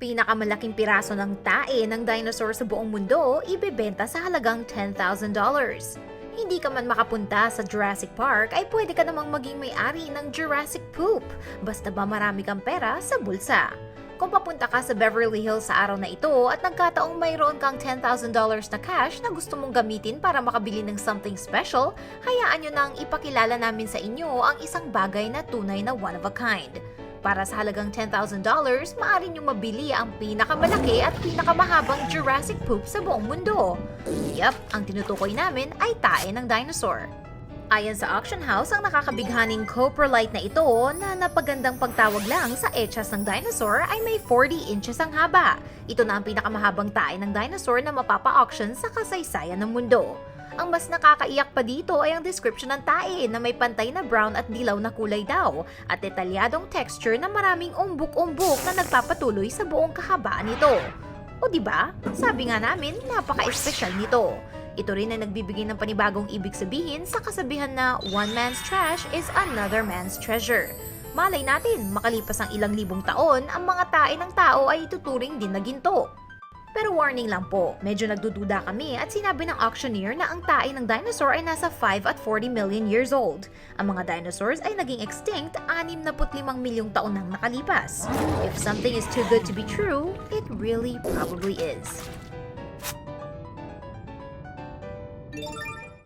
Pinakamalaking piraso ng tae ng dinosaur sa buong mundo ibebenta sa halagang $10,000. Hindi ka man makapunta sa Jurassic Park ay pwede ka namang maging may-ari ng Jurassic Poop basta ba marami kang pera sa bulsa. Kung papunta ka sa Beverly Hills sa araw na ito at nagkataong mayroon kang $10,000 na cash na gusto mong gamitin para makabili ng something special, hayaan nyo nang ipakilala namin sa inyo ang isang bagay na tunay na one of a kind. Para sa halagang $10,000, maaari nyo mabili ang pinakamalaki at pinakamahabang Jurassic Poop sa buong mundo. Yup, ang tinutukoy namin ay tae ng dinosaur. Ayon sa auction house, ang nakakabighaning coprolite na ito na napagandang pagtawag lang sa etchas ng dinosaur ay may 40 inches ang haba. Ito na ang pinakamahabang tae ng dinosaur na mapapa-auction sa kasaysayan ng mundo. Ang mas nakakaiyak pa dito ay ang description ng tae na may pantay na brown at dilaw na kulay daw at detalyadong texture na maraming umbok-umbok na nagpapatuloy sa buong kahabaan nito. O di ba? Sabi nga namin, napaka-espesyal nito. Ito rin ay nagbibigay ng panibagong ibig sabihin sa kasabihan na one man's trash is another man's treasure. Malay natin, makalipas ang ilang libong taon, ang mga tae ng tao ay tuturing din na ginto. Pero warning lang po, medyo nagdududa kami at sinabi ng auctioneer na ang tae ng dinosaur ay nasa 5 at 40 million years old. Ang mga dinosaurs ay naging extinct 65 milyong taon nang nakalipas. If something is too good to be true, it really probably is.